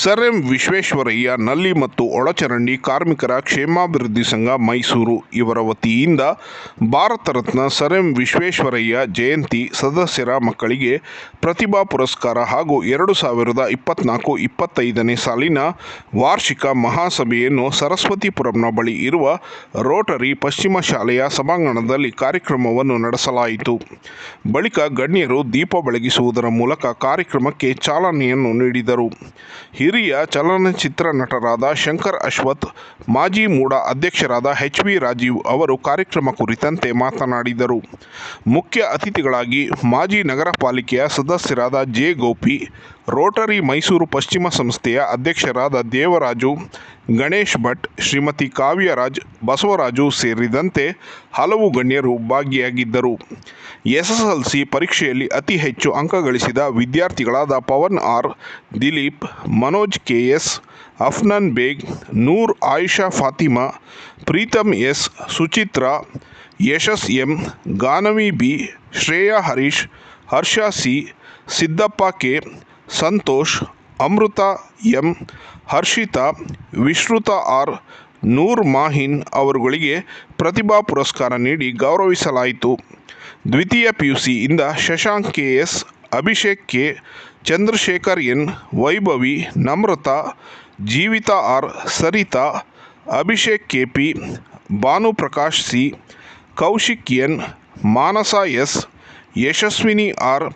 sir M Visvesvaraya, ನಲ್ಲಿ ಮತ್ತು ಒಳಚರಂಡಿ ಕಾರ್ಮಿಕರ ಕ್ಷೇಮಾಭಿವೃದ್ಧಿ ಸಂಘ ಮೈಸೂರು ಇವರ ವತಿಯಿಂದ ಭಾರತ ರತ್ನ ಸರ್ ಎಂ ವಿಶ್ವೇಶ್ವರಯ್ಯ ಜಯಂತಿ ಸದಸ್ಯರ ಮಕ್ಕಳಿಗೆ ಪ್ರತಿಭಾ ಪುರಸ್ಕಾರ ಹಾಗೂ ಎರಡು ಸಾವಿರದ ಇಪ್ಪತ್ನಾಲ್ಕು ಇಪ್ಪತ್ತೈದನೇ ಸಾಲಿನ ವಾರ್ಷಿಕ ಮಹಾಸಭೆಯನ್ನು ಸರಸ್ವತಿಪುರಂನ ಬಳಿ ಇರುವ ರೋಟರಿ ಪಶ್ಚಿಮ ಶಾಲೆಯ ಸಭಾಂಗಣದಲ್ಲಿ ಕಾರ್ಯಕ್ರಮವನ್ನು ನಡೆಸಲಾಯಿತು. ಬಳಿಕ ಗಣ್ಯರು ದೀಪ ಬೆಳಗಿಸುವುದರ ಮೂಲಕ ಕಾರ್ಯಕ್ರಮಕ್ಕೆ ಚಾಲನೆಯನ್ನು ನೀಡಿದರು. ಹಿರಿಯ ಚಲನಚಿತ್ರ ನಟರಾದ ಶಂಕರ್ ಅಶ್ವಥ್, ಮಾಜಿ ಮೂಡ ಅಧ್ಯಕ್ಷರಾದ ಎಚ್ ವಿ ರಾಜೀವ್ ಅವರು ಕಾರ್ಯಕ್ರಮ ಕುರಿತಂತೆ ಮಾತನಾಡಿದರು. ಮುಖ್ಯ ಅತಿಥಿಗಳಾಗಿ ಮಾಜಿ ನಗರ ಪಾಲಿಕೆಯ ಸದಸ್ಯರಾದ ಜೆ ಗೋಪಿ ರೋಟರಿ ಮೈಸೂರು ಪಶ್ಚಿಮ ಸಂಸ್ಥೆಯ ಅಧ್ಯಕ್ಷರಾದ ದೇವರಾಜು, ಗಣೇಶ್ ಭಟ್, ಶ್ರೀಮತಿ ಕಾವ್ಯರಾಜ್, ಬಸವರಾಜು ಸೇರಿದಂತೆ ಹಲವು ಗಣ್ಯರು ಭಾಗಿಯಾಗಿದ್ದರು. ಎಸ್ಎಸ್ಎಲ್ಸಿ ಪರೀಕ್ಷೆಯಲ್ಲಿ ಅತಿ ಹೆಚ್ಚು ಅಂಕ ಗಳಿಸಿದ ವಿದ್ಯಾರ್ಥಿಗಳಾದ Pavan R, Dileep, Manoj K S, Afnan Baig, Noor Ayesha Fatima Preetam S, Suchitra, Yashas M, Ganavi B, Shreya Harish, Harsha C, Siddappa K Santosh, Amrutha, M, Harshitha, Vishrutha R, Noor Mahin ಅವರುಗಳಿಗೆ ಪ್ರತಿಭಾ ಪುರಸ್ಕಾರ ನೀಡಿ ಗೌರವಿಸಲಾಯಿತು. ದ್ವಿತೀಯ P U ಸಿಯಿಂದ Shashank K S, Abhishek K, Chandrashekar N, Vaibhavi, Namratha, Jeevitha R, Saritha, Abhishek K P Bhanuprakash C, Kaushik N, Manasa S, Yashaswini R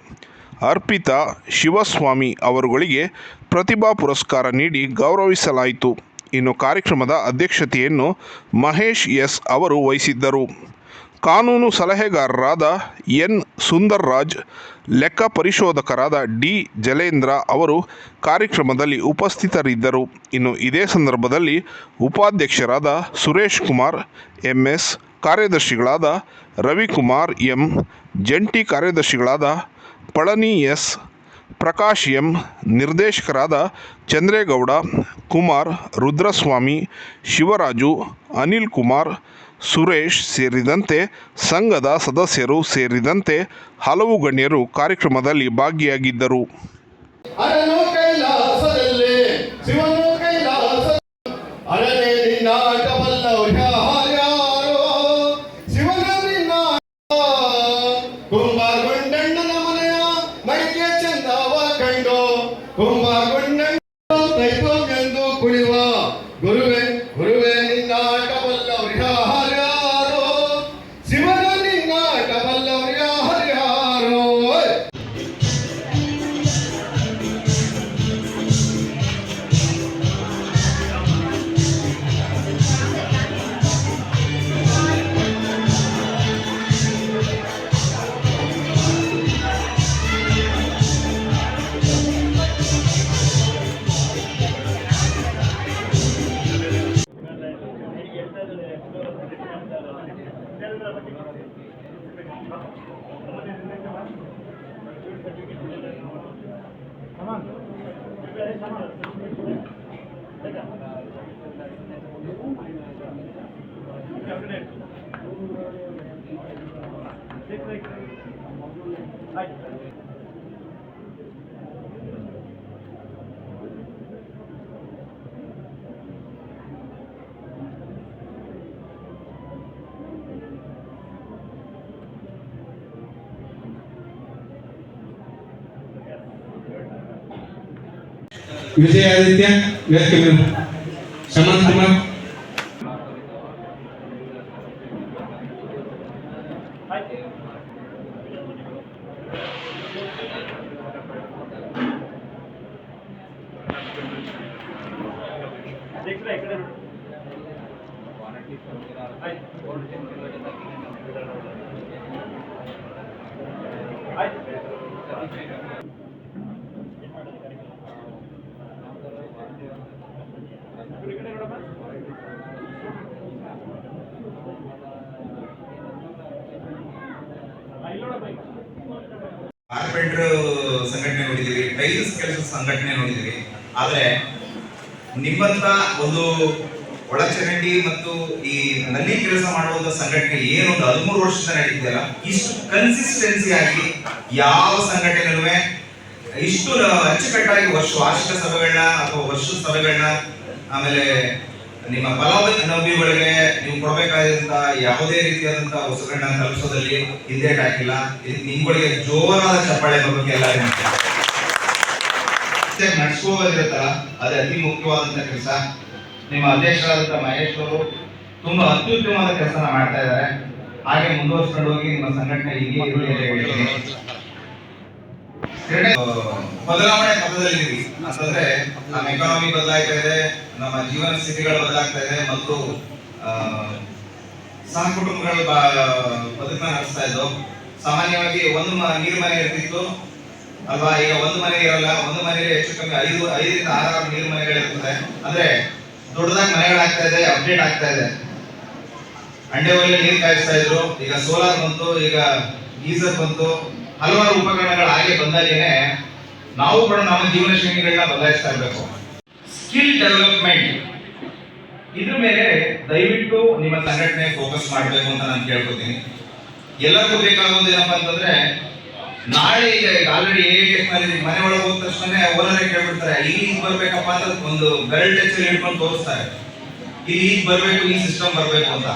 Arpitha Shivaswamy ಅವರುಗಳಿಗೆ ಪ್ರತಿಭಾ ಪುರಸ್ಕಾರ ನೀಡಿ ಗೌರವಿಸಲಾಯಿತು. ಇನ್ನು ಕಾರ್ಯಕ್ರಮದ ಅಧ್ಯಕ್ಷತೆಯನ್ನು ಮಹೇಶ್ ಎಸ್ ಅವರು ವಹಿಸಿದ್ದರು. ಕಾನೂನು ಸಲಹೆಗಾರರಾದ ಎನ್. ಸುಂದರ್ರಾಜ್, ಲೆಕ್ಕ ಪರಿಶೋಧಕರಾದ ಡಿ. ಜಲೇಂದ್ರ ಅವರು ಕಾರ್ಯಕ್ರಮದಲ್ಲಿ ಉಪಸ್ಥಿತರಿದ್ದರು. ಇನ್ನು ಇದೇ ಸಂದರ್ಭದಲ್ಲಿ ಉಪಾಧ್ಯಕ್ಷರಾದ ಸುರೇಶ್ ಕುಮಾರ್, ಎಂಎಸ್ ಕಾರ್ಯದರ್ಶಿಗಳಾದ ರವಿಕುಮಾರ್ ಎಂ, ಜಂಟಿ ಕಾರ್ಯದರ್ಶಿಗಳಾದ ಪಳನಿ ಎಸ್. ಪ್ರಕಾಶ್ ಎಂ. ನಿರ್ದೇಶಕರಾದ ಚಂದ್ರೇಗೌಡ, ಕುಮಾರ್, ರುದ್ರಸ್ವಾಮಿ, ಶಿವರಾಜು, ಅನಿಲ್ ಕುಮಾರ್, ಸುರೇಶ್ ಸೇರಿದಂತೆ ಸಂಘದ ಸದಸ್ಯರು ಸೇರಿದಂತೆ ಹಲವು ಗಣ್ಯರು ಕಾರ್ಯಕ್ರಮದಲ್ಲಿ ಭಾಗಿಯಾಗಿದ್ದರು. はい。ವಿಜಯಾದಿತ್ಯ ವೇದಿಕೆ ಮೇಲೆ ಶಮಂತ್ ಕುಮಾರ್ ಕಾರ್ಪೆಂಟರ್ ಸಂಘಟನೆ ನೋಡಿದ್ದೀವಿ, ಟೈಲ್ಸ್ ಕೆಲಸ ಸಂಘಟನೆ ನೋಡಿದ್ದೀವಿ. ಆದರೆ ನಿಮ್ಮಂತ ಒಂದು ಒಳಚರಂಡಿ ಮತ್ತು ಈ ನಲ್ಲಿ ಕೆಲಸ ಮಾಡುವಂತ ಸಂಘಟನೆ ಏನು ಒಂದು ಹದಿಮೂರು ವರ್ಷದಿಂದ ನಡೀತಿದೆಯಲ್ಲ, ಇಷ್ಟು ಕನ್ಸಿಸ್ಟೆನ್ಸಿ ಆಗಿ ಯಾವ ಸಂಘಟನೆನೂ ಇಷ್ಟು ಅಚ್ಚುಕಟ್ಟಾಗಿ ವರ್ಷ ವಾರ್ಷಿಕ ಸಭೆಗಳನ್ನ ಅಥವಾ ವರ್ಷದ ಸಭೆಗಳನ್ನ ಆಮೇಲೆ ನಿಮ್ಮ ಫಲಾನುಭವಿಗಳಿಗೆ ನೀವು ಕೊಡಬೇಕಾದಂತ ಯಾವುದೇ ರೀತಿಯಾದಂತಹ ವಸ್ತುಗಳನ್ನ ತಲುಪಿಸೋದಲ್ಲಿ ಹಿಂದೆ ಹಾಕಿಲ್ಲ. ನಿಮ್ಗಳಿಗೆ ಜೋರಾದ ಚಪ್ಪಾಳೆ ಬಗ್ಗೆ ಎಲ್ಲ ನಡ್ಸ್ಕೋಬೋದಿರುತ್ತಲ್ಲ ಅದೇ ಅತಿ ಮುಖ್ಯವಾದಂತ ಕೆಲಸ. ನಿಮ್ಮ ಅಧ್ಯಕ್ಷರಾದಂತಹ ಮಹೇಶ್ ಅವರು ತುಂಬಾ ಅತ್ಯುತ್ತಮವಾದ ಕೆಲಸನ ಮಾಡ್ತಾ ಇದ್ದಾರೆ. ಹಾಗೆ ಮುಂದುವರ್ಸ್ಕೊಂಡು ಹೋಗಿ ನಿಮ್ಮ ಸಂಘಟನೆ ಹೀಗೆ ಅಂತ ಹೇಳ್ತೀನಿ. ಎರಡನೇ, ಆ, ಬದಲಾವಣೆ ಪಥದಲ್ಲಿದ್ದೀವಿ ಅಂತಂದ್ರೆ ನಮ್ಮ ಎಕಾನಮಿ ಬದಲಾಗ್ತಾ ಇದೆ, ನಮ್ಮ ಜೀವನ ಸ್ಥಿತಿಗಳು ಬದಲಾಗ್ತಾ ಇದೆ ಮತ್ತು ಸಹ ಕುಟುಂಬಗಳು ಬದುಕನ್ನ ನಡೆಸ್ತಾ ಇದ್ದವು. ಸಾಮಾನ್ಯವಾಗಿ ಒಂದು ನೀರು ಮನೆ ಇರ್ತಿತ್ತು. ಅಲ್ವಾ? ಈಗ ಒಂದು ಮನೆ ಇರಲ್ಲ. ಒಂದು ಮನೆಗೆ ಹೆಚ್ಚು ಕಮ್ಮಿ ಐದು, ಐದರಿಂದ ಆರಾರು ನೀರು ಮನೆಗಳಿರ್ತದೆ ಅಂದ್ರೆ ದೊಡ್ಡದಾಗಿ ಮನೆಗಳಾಗ್ತಾ ಇದೆ ಅಪ್ಡೇಟ್ ಆಗ್ತಾ ಇದೆ. ಅಂಡೆ ಒಳ್ಳೆ ನೀರು ಕಾಯಿಸ್ತಾ ಇದ್ರು. ಈಗ ಸೋಲಾರ್ ಬಂತು, ಈಗ ಗೀಸರ್ ಬಂತು. ಹಲವಾರು ಉಪಕರಣಗಳು ಹಾಗೆ ಬಂದಾಗೇನೆ ನಾವು ಕೂಡ ನಮ್ಮ ಜೀವನ ಶೈಲಿಗಳನ್ನ ಬದಲಾಯಿಸ್ತಾ ಇರಬೇಕು. ಸ್ಕಿಲ್ ಡೆವಲಪ್ಮೆಂಟ್ ಇದ್ರ ಮೇಲೆ ದಯವಿಟ್ಟು ನಿಮ್ಮ ಸಂಘಟನೆ ಫೋಕಸ್ ಮಾಡಬೇಕು ಅಂತ ನಾನು ಕೇಳ್ಕೊತೀನಿ. ಎಲ್ಲರಿಗೂ ಬೇಕಾಗೋದು ಏನಪ್ಪಾ ಅಂತಂದ್ರೆ, ನಾಳೆ ಈಗ ಆಲ್ರೆಡಿ ಎ ನಿಮ್ಮ ಮನೆ ಒಳಗೆ ಹೋದ ತಕ್ಷಣ ಓನರ್ ಕೇಳ್ಬಿಡ್ತಾರೆ, ಇಲ್ಲಿ ಈಗ ಬರ್ಬೇಕಪ್ಪ ಅಂತ ಒಂದು ಬೆರಳ್ ಟೆಕ್ಸ್ ಹಿಡ್ಕೊಂಡು ತೋರಿಸ್ತಾರೆ. ಇಲ್ಲಿ ಈಗ ಬರಬೇಕು, ಈ ಸಿಸ್ಟಮ್ ಬರಬೇಕು ಅಂತ.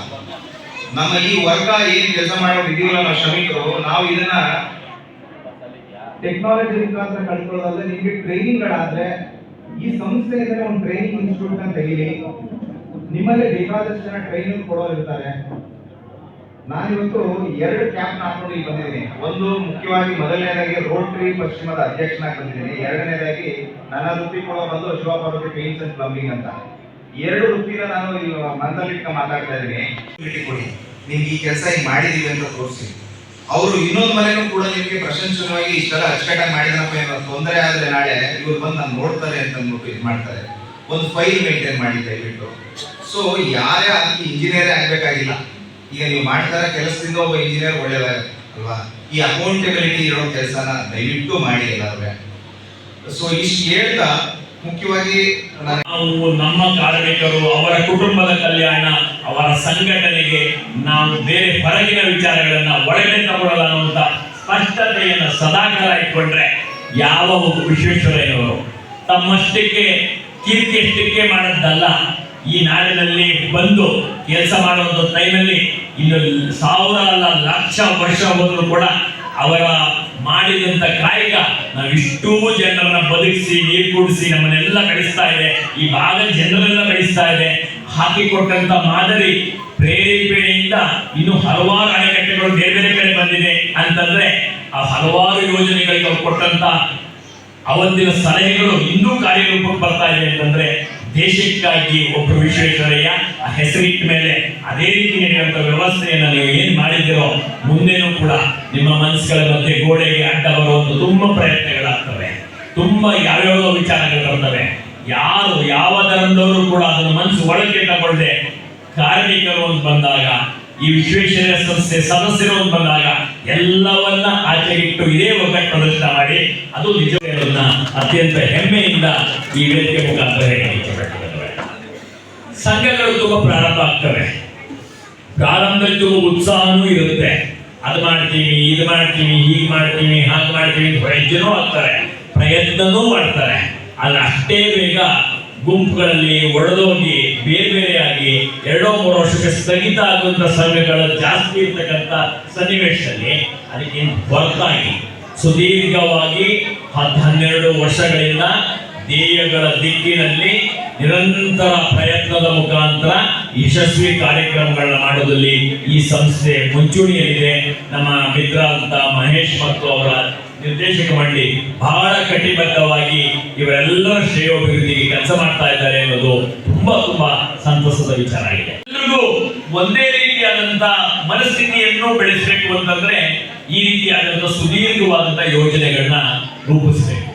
ನಮ್ಮ ಈ ವರ್ಗ ಏನ್ ಕೆಲಸ ಮಾಡೋದು ಇದೀವಲ್ಲ ನಾವು ಶ್ರಮಿಕರು, ನಾವು ಇದನ್ನ ಟೆಕ್ನಾಲಜಿ ಮುಖಾಂತರ ಕಳ್ಕೊಳ್ಳೋದಲ್ಲದೆ ನಿಮಗೆ ಟ್ರೈನಿಂಗ್ ಗಳಾದ್ರೆ, ಈ ಸಂಸ್ಥೆಯಿಂದ ಒಂದು ಟ್ರೈನಿಂಗ್ ಇನ್ಸ್ಟಿಟ್ಯೂಟ್ ಅಂತ ತೆಗೀರಿ. ನಿಮ್ಮಲ್ಲಿ ಬೇಕಾದಷ್ಟು ಜನ ಟ್ರೈನಿಂಗ್ ಕೊಡೋರು ಇರ್ತಾರೆ. ನಾನಿವತ್ತು ಎರಡು ಕ್ಯಾಂಪ್ ಹಾಕೊಂಡು ಇಲ್ಲಿ ಬಂದಿದ್ದೀನಿ. ಒಂದು ಮುಖ್ಯವಾಗಿ ಮೊದಲನೇದಾಗಿ ರೋಟರಿ ಪಶ್ಚಿಮದ ಅಧ್ಯಕ್ಷನಾಗಿ ಬಂದಿದ್ದೀನಿ. ಎರಡನೇದಾಗಿ ನನ್ನ ವೃತ್ತಿ ಕೊಡೋ ಬಂದು ಶಿವಪಾರ್ವತಿ ಪೇಂಟ್ಸ್ ಅಂಡ್ ಪ್ಲಂಬಿಂಗ್ ಅಂತ. ಎರಡು ವೃತ್ತಿನ ನಾನು ಇಲ್ಲಿ ಮಂದಲಿಟ್ಕ ಮಾತಾಡ್ತಾ ಇದ್ದೀನಿ. ಕೊಡಿ ನಿಮ್ಗೆ ಈ ಕೆಲಸ ಹಿಂಗೆ ಮಾಡಿದೀವಿ ಅಂತ ತೋರಿಸಿ ಅವರು ಇನ್ನೊಂದು ಮನೆನೂ ಕೂಡ ನಿಮಗೆ ಪ್ರಶಂಸನವಾಗಿ ಇಷ್ಟೆಲ್ಲ ಅಚ್ಚುಕಟ್ಟಾಗಿ ಮಾಡಿದ್ರಪ್ಪ ಏನೋ ತೊಂದರೆ ಆದ್ರೆ ನಾಳೆ ಇವ್ರು ಬಂದು ನಾನು ನೋಡ್ತಾರೆ ಅಂತ ಇದು ಮಾಡ್ತಾರೆ. ಒಂದು ಫೈಲ್ ಮೇಂಟೈನ್ ಮಾಡಿ ದಯವಿಟ್ಟು. ಸೊ ಯಾರೇ ಅದಕ್ಕೆ ಇಂಜಿನಿಯರೇ ಆಗಬೇಕಾಗಿಲ್ಲ. ಈಗ ನೀವು ಮಾಡ್ತಾರ ಕೆಲಸದಿಂದ ಒಬ್ಬ ಇಂಜಿನಿಯರ್ ಒಳ್ಳೇದಾಗುತ್ತೆ ಅಲ್ವಾ? ಈ ಅಕೌಂಟೆಬಿಲಿಟಿ ಇರೋ ಕೆಲಸನ ದಯವಿಟ್ಟು ಮಾಡಿ ಎಲ್ಲಾದ್ರೆ ಸೊ ಇಷ್ಟು ಹೇಳ್ತಾ ಮುಖ್ಯವಾಗಿ ನಾವು ನಮ್ಮ ಕಾರ್ಮಿಕರು ಅವರ ಕುಟುಂಬದ ಕಲ್ಯಾಣ ಅವರ ಸಂಘಟನೆಗೆ ನಾವು ಬೇರೆ ಹೊರಗಿನ ವಿಚಾರಗಳನ್ನ ಒಳಗಡೆ ತಗೊಳ್ಳಲ್ಲ ಅನ್ನುವಂತ ಸ್ಪಷ್ಟತೆಯನ್ನು ಸದಾಕಾಲ ಇಟ್ಕೊಂಡ್ರೆ ಯಾವ ಒಬ್ಬ ವಿಶ್ವೇಶ್ವರಯ್ಯನವರು ತಮ್ಮಷ್ಟಕ್ಕೆ ಕೀರ್ತಿ ಅಷ್ಟಕ್ಕೆ ಮಾಡದ್ದಲ್ಲ, ಈ ನಾಡಿನಲ್ಲಿ ಬಂದು ಕೆಲಸ ಮಾಡುವಂತ ಟೈಮಲ್ಲಿ ಇನ್ನು ಸಾವಿರ ಅಲ್ಲ ಲಕ್ಷ ವರ್ಷ ಹೋದ್ರು ಕೂಡ ಅವರ ಮಾಡಿದಂತ ಕಾಯಕ ನಾವಿಷ್ಟೂ ಜನರನ್ನ ಬದುಕಿಸಿ, ನೀರು ಕೂಡಿಸಿ ನಮ್ಮನ್ನೆಲ್ಲ ಕಳಿಸ್ತಾ ಇದೆ. ಈ ಭಾಗದ ಜನರೆಲ್ಲ ಕಳಿಸ್ತಾ ಇದೆ. ಹಾಕಿಕೊಟ್ಟಂತ ಮಾದರಿ ಪ್ರೇರೇಪಣೆಯಿಂದ ಇನ್ನು ಹಲವಾರು ಅಣೆಕಟ್ಟೆಗಳು ಬೇರೆ ಬೇರೆ ಕಡೆ ಬಂದಿದೆ ಅಂತಂದ್ರೆ ಆ ಹಲವಾರು ಯೋಜನೆಗಳಿಗೆ ಅವ್ರು ಕೊಟ್ಟಂತ ಅವತ್ತಿನ ಸಲಹೆಗಳು ಇನ್ನೂ ಕಾರ್ಯರೂಪಕ್ಕೆ ಬರ್ತಾ ಇದೆ ಅಂತಂದ್ರೆ ದೇಶಕ್ಕಾಗಿ ಒಬ್ಬರು ವಿಶ್ವೇಶ್ವರಯ್ಯ ಆ ಹೆಸರಿಟ್ಟ ಮೇಲೆ ಅದೇ ರೀತಿ ವ್ಯವಸ್ಥೆಯನ್ನು ನೀವು ಏನ್ ಮಾಡಿದಿರೋ ಮುಂದೆನೂ ಕೂಡ ನಿಮ್ಮ ಮನಸ್ಸುಗಳ ಮಧ್ಯೆ ಗೋಡೆಗೆ ಅಡ್ಡ ಬರುವಂತ ತುಂಬಾ ಪ್ರಯತ್ನಗಳಾಗ್ತವೆ. ತುಂಬಾ ಯಾವ್ಯಾವ ವಿಚಾರಗಳು ಬರ್ತವೆ. ಯಾರು ಯಾವ ಧರ್ಮದವರು ಕೂಡ ಅದನ್ನು ಮನಸ್ಸು ಒಳಗೆ ತಗೊಳ್ಳದೆ ಕಾರ್ಮಿಕರು ಅಂತ ಬಂದಾಗ, ಈ ವಿಶ್ವೇಶ್ವರ ಸಂಸ್ಥೆ ಸದಸ್ಯರು ಅಂತ ಬಂದಾಗ ಎಲ್ಲವನ್ನ ಆಚೆಗಿಟ್ಟು ಇದೇ ಒಗ್ಗಟ್ಟು ಪ್ರದರ್ಶನ ಮಾಡಿ, ಅದು ನಿಜವನ್ನ ಅತ್ಯಂತ ಹೆಮ್ಮೆಯಿಂದ ಈ ವೇದಿಕೆ ಮುಖಾಂತರ. ಸಂಘಗಳು ತುಂಬಾ ಪ್ರಾರಂಭ ಆಗ್ತವೆ. ಪ್ರಾರಂಭದಲ್ಲಿ ಉತ್ಸಾಹನೂ ಇರುತ್ತೆ. ಅದು ಮಾಡ್ತೀವಿ ಇದು ಮಾಡ್ತೀವಿ ಹೀಗೆ ಮಾಡ್ತೀವಿ ಹಾಗೆ ಮಾಡ್ತೀವಿ ಪ್ರಯತ್ನೂ ಆಗ್ತಾರೆ, ಪ್ರಯತ್ನನೂ ಮಾಡ್ತಾರೆ. ಆದ್ರೆ ಅಷ್ಟೇ ಬೇಗ ಗುಂಪುಗಳಲ್ಲಿ ಒಡೆದೋಗಿ ಬೇರೆ ಬೇರೆಯಾಗಿ ಎರಡೋ ಮೂರು ವರ್ಷಕ್ಕೆ ಸ್ಥಗಿತ ಆಗುವಂತ ಸಮಯಗಳು ಜಾಸ್ತಿ ಇರ್ತಕ್ಕಂಥ ಸನ್ನಿವೇಶದಲ್ಲಿ ಅದಕ್ಕೆ ಹೊರತಾಗಿ ಸುದೀರ್ಘವಾಗಿ ಹತ್ತು ಹನ್ನೆರಡು ವರ್ಷಗಳಿಂದ ಧ್ಯೇಯಗಳ ದಿಕ್ಕಿನಲ್ಲಿ ನಿರಂತರ ಪ್ರಯತ್ನದ ಮುಖಾಂತರ ಯಶಸ್ವಿ ಕಾರ್ಯಕ್ರಮಗಳನ್ನ ಮಾಡುವುದರಲ್ಲಿ ಈ ಸಂಸ್ಥೆ ಮುಂಚೂಣಿಯಲ್ಲಿದೆ. ನಮ್ಮ ಮಿತ್ರ ಅಂತ ಮಹೇಶ್ ಮತ್ತು ಅವರ ನಿರ್ದೇಶಕ ಮಂಡಳಿ ಬಹಳ ಕಟಿಬದ್ಧವಾಗಿ ಇವರೆಲ್ಲರ ಶ್ರೇಯೋಭಿವೃದ್ಧಿಗೆ ಕೆಲಸ ಮಾಡ್ತಾ ಇದ್ದಾರೆ ಅನ್ನೋದು ತುಂಬಾ ತುಂಬಾ ಸಂತಸದ ವಿಚಾರ ಆಗಿದೆ. ಎಲ್ರಿಗೂ ಒಂದೇ ರೀತಿಯಾದಂತ ಮನಸ್ಥಿತಿಯನ್ನು ಬೆಳೆಸಬೇಕು ಅಂತಂದ್ರೆ ಈ ರೀತಿಯಾದಂತ ಸುದೀರ್ಘವಾದಂತಹ ಯೋಜನೆಗಳನ್ನ ರೂಪಿಸಬೇಕು.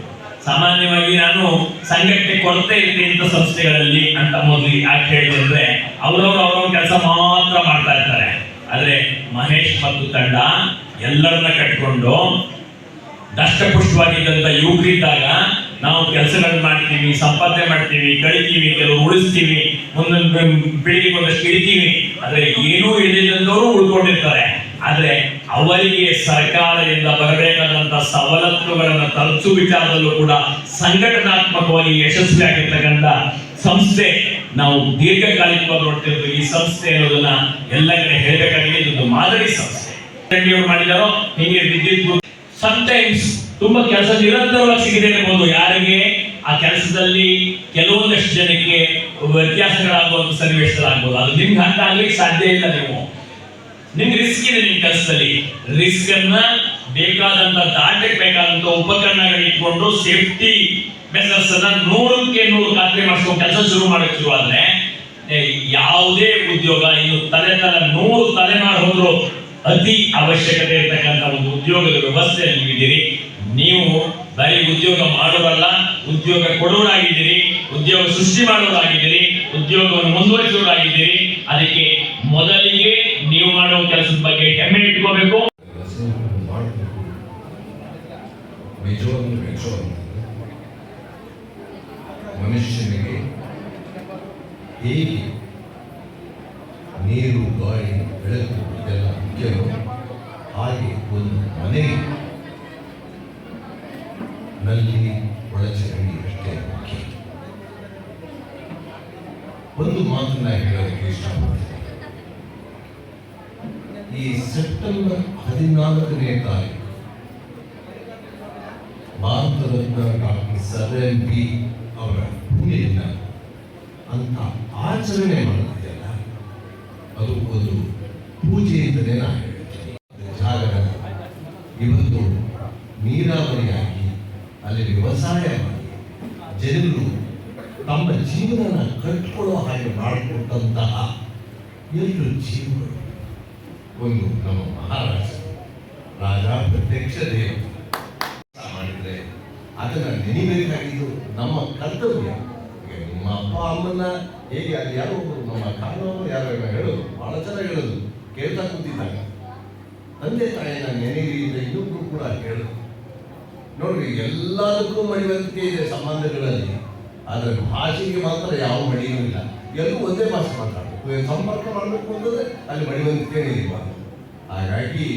ಸಾಮಾನ್ಯವಾಗಿ ನಾನು ಸಂಘಟನೆ ಕೊರತೆ ಇದೆ ಇಂಥ ಸಂಸ್ಥೆಗಳಲ್ಲಿ ಅಂತ ಮೊದಲು ಯಾಕೆ ಹೇಳಿದ್ರೆ ಅವರವರು ಅವರವ್ರ ಕೆಲಸ ಮಾತ್ರ ಮಾಡ್ತಾ ಇರ್ತಾರೆ. ಆದ್ರೆ ಮಹೇಶ್ ಮತ್ತು ತಂಡ ಎಲ್ಲರನ್ನ ಕಟ್ಕೊಂಡು ದಷ್ಟಪುಷ್ಟವಾಗಿದ್ದಂತ ಯುವಕರಿದ್ದಾಗ ನಾವು ಕೆಲಸಗಳನ್ನ ಮಾಡ್ತೀವಿ, ಸಂಪಾದನೆ ಮಾಡ್ತೀವಿ, ಕಳಿತೀವಿ ಕೆಲವು ಉಳಿಸ್ತೀವಿ, ಒಂದೊಂದು ಬೆಳಿಗ್ಗೆ ಒಂದಷ್ಟು ಇಳಿತೀವಿ ಆದ್ರೆ ಏನೂ ಇಳಿದಂದವರು ಉಳ್ಕೊಂಡಿರ್ತಾರೆ. ಆದ್ರೆ ಅವರಿಗೆ ಸರ್ಕಾರದಿಂದ ಬರಬೇಕಾದಂತ ಸವಲತ್ತುಗಳನ್ನು ತಲುಪಿಸುವ ವಿಚಾರದಲ್ಲೂ ಕೂಡ ಸಂಘಟನಾತ್ಮಕವಾಗಿ ಯಶಸ್ವಿಯಾಗಿರ್ತಕ್ಕಂಥ ಸಂಸ್ಥೆ ನಾವು ದೀರ್ಘಕಾಲಿಕವಾಗಿ ನೋಡ್ತಿರೋದು ಈ ಸಂಸ್ಥೆ ಅನ್ನೋದನ್ನ ಎಲ್ಲ ಕಡೆ ಹೇಳಬೇಕಾಗಿದೆ. ಇದೊಂದು ಮಾದರಿ ಸಂಸ್ಥೆ. ಮಾಡಿದಾರೋ, ಹಿಂಗೆ ವಿದ್ಯುತ್ ಸಮಟೈಮ್ಸ್ ತುಂಬಾ ಕೆಲಸ ನಿರಂತರವಾಗಿ ಸಿಗದೆ ಇರಬಹುದು ಯಾರಿಗೆ? ಆ ಕೆಲಸದಲ್ಲಿ ಕೆಲವೊಂದಷ್ಟು ಜನಕ್ಕೆ ವ್ಯತ್ಯಾಸಗಳಾಗುವಂತ ಸನ್ನಿವೇಶಗಳಾಗ್ಬೋದು. ಅದು ನಿಮ್ಗೆ ಹಂತ ಆಗ್ಲಿಕ್ಕೆ ಸಾಧ್ಯ ಇಲ್ಲ ನೀವು. ನಿಮ್ಗೆ ರಿಸ್ಕ್ ಇದೆ ನಿಮ್ಮ ಕೆಲಸದಲ್ಲಿ. ರಿಸ್ಕ್ ಅನ್ನ ಬೇಕಾದಂತ ದಾಟಕ್ಕೆ ಬೇಕಾದಂತ ಉಪಕರಣಗಳು ಇಟ್ಕೊಂಡು ಸೇಫ್ಟಿ ಮೆಸರ್ಸ್ ಅನ್ನ ನೂರಕ್ಕೆ ನೂರು ಖಾತ್ರಿ ಮಾಡಿಸ್ಕೊಂಡು ಕೆಲಸ ಶುರು ಮಾಡಕ್ಕೆ ಶುರು ಆದ್ರೆ ಯಾವುದೇ ಉದ್ಯೋಗ ಇನ್ನು ತಲೆ ತಲೆ ನೂರು ತಲೆಮಾರು ಹೋದ್ರು ಅತಿ ಅವಶ್ಯಕತೆ ಇರ್ತಕ್ಕಂಥ ಒಂದು ಉದ್ಯೋಗದ ವ್ಯವಸ್ಥೆಯಲ್ಲಿ ನೀವಿದ್ದೀರಿ. ನೀವು ಬರೀ ಉದ್ಯೋಗ ಮಾಡೋರಲ್ಲ ಉದ್ಯೋಗ ಕೊಡೋರಾಗಿದ್ದೀರಿ ಉದ್ಯೋಗ ಸೃಷ್ಟಿ ಮಾಡೋರಾಗಿದ್ದೀರಿ ಉದ್ಯೋಗವನ್ನು ಮುಂದುವರಿಸೋರಾಗಿದ್ದೀರಿ ಅದಕ್ಕೆ ಮೊದಲಿಗೆ ನೀವು ಮಾಡುವ ಕೆಲಸದ ಬಗ್ಗೆ ಹೆಮ್ಮೆ ಇಟ್ಕೋಬೇಕು. ಮನುಷ್ಯನಿಗೆ ಹೇಗೆ ಮನೆಗೆ ನಲ್ಲಿ ಒಳಚರಂಡಿ ಅಷ್ಟೇ ಮುಖ್ಯ. ಒಂದು ಮಾತನ್ನ ಹೇಳೋದಕ್ಕೆ ಇಷ್ಟಪಡ್ತೀನಿ. ಈ ಸೆಪ್ಟೆಂಬರ್ ಹದಿನಾಲ್ಕನೇ ತಾರೀಕು Bharat Ratna doctor sir M P ಅವರ ಪುಣ್ಯದಿನ ಅಂತ ಆಚರಣೆ ಮಾಡುತ್ತಿದೆಯಲ್ಲ ಅದು ಒಂದು ಪೂಜೆ ಅಂತಲೇ ನಾನು ಇವತ್ತು ನೀರಾವರಿಯಾಗಿ ಅಲ್ಲಿ ವ್ಯವಸಾಯ ಮಾಡಿ ಜನರು ತಮ್ಮ ಜೀವನ ಕಟ್ಕೊಳ್ಳೋ ಹಾಗೆ ಮಾಡಿಕೊಟ್ಟಂತಹ ಎರಡು ಜೀವಗಳು. ಒಂದು ನಮ್ಮ ಮಹಾರಾಷ್ಟ್ರ. ರಾಜ ಪ್ರತ್ಯಕ್ಷ ದೇವ ಮಾಡಿದ್ರೆ ಅದನ್ನು ನೆನಿಬೇಕಾಗಿದ್ದು ನಮ್ಮ ಕರ್ತವ್ಯ. ನಿಮ್ಮ ಅಪ್ಪ ಅಮ್ಮನ ಹೇಗೆ ಅಲ್ಲಿ ಯಾರೋ ಒಬ್ರು ನಮ್ಮ ಕಾರಣವರು ಯಾರೋ ಹೇಳೋದು ಭಾಳ ಜನ ಹೇಳೋದು, ಕೇಳ್ತಾ ಕೂತಿದ್ದಾಗ ತಂದೆ ತಾಯಿನ ನೆನೆಯಿರಿ ಅಂತ ಇನ್ನೊಬ್ರು ಕೂಡ ಹೇಳಿದ್ರು ನೋಡ್ರಿ, ಎಲ್ಲದಕ್ಕೂ ಮಡಿವಂತಿಕೆ ಇದೆ ಸಂಬಂಧಗಳಲ್ಲಿ. ಆದರೆ ಭಾಷೆಗೆ ಮಾತ್ರ ಯಾವ ಮಡಿಯೂ ಇಲ್ಲ. ಎಲ್ಲರೂ ಒಂದೇ ಭಾಷೆ ಮಾತಾಡಬೇಕು. ಸಂಪರ್ಕ ಮಾಡಬೇಕು ಅಂತಂದ್ರೆ ಅಲ್ಲಿ ಮಡಿವಂತಿಕೆ ಇಲ್ಲ. ಹಾಗಾಗಿ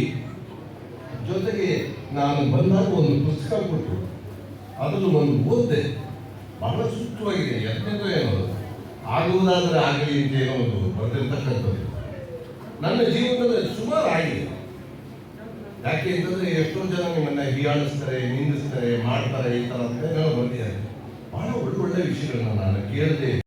ಜೊತೆಗೆ ನಾನು ಬಂದಾಗ ಒಂದು ಪುಸ್ತಕ ಕೊಟ್ಟು ಅದನ್ನು ಒಂದು ಓದಿದೆ. ಬಹಳ ಸೂಕ್ತವಾಗಿದೆ. ಎಂತೆಂದು ಏನೋ. ಆಗುವುದಾದರೆ ಆಗಲಿ ಅಂತ ಏನೋ ಒಂದು ಬರೆದಿರ್ತಕ್ಕಂಥದ್ದು. ನನ್ನ ಜೀವನದಲ್ಲಿ ಸುಮಾರು ಆಗಿದೆ ಯಾಕೆ ಅಂತಂದ್ರೆ ಎಷ್ಟೋ ಜನ ನಿಮ್ಮನ್ನ ಹೀಯಾಳಿಸ್ತಾರೆ, ನಿಂದಿಸ್ತಾರೆ, ಮಾಡ್ತಾರೆ ಈ ತರ ಅಂತ ಏನೋ ಬಂದಿದ್ದಾರೆ. ಬಹಳ ಒಳ್ಳೊಳ್ಳೆ ವಿಷಯಗಳನ್ನ ನಾನು ಕೇಳದೆ.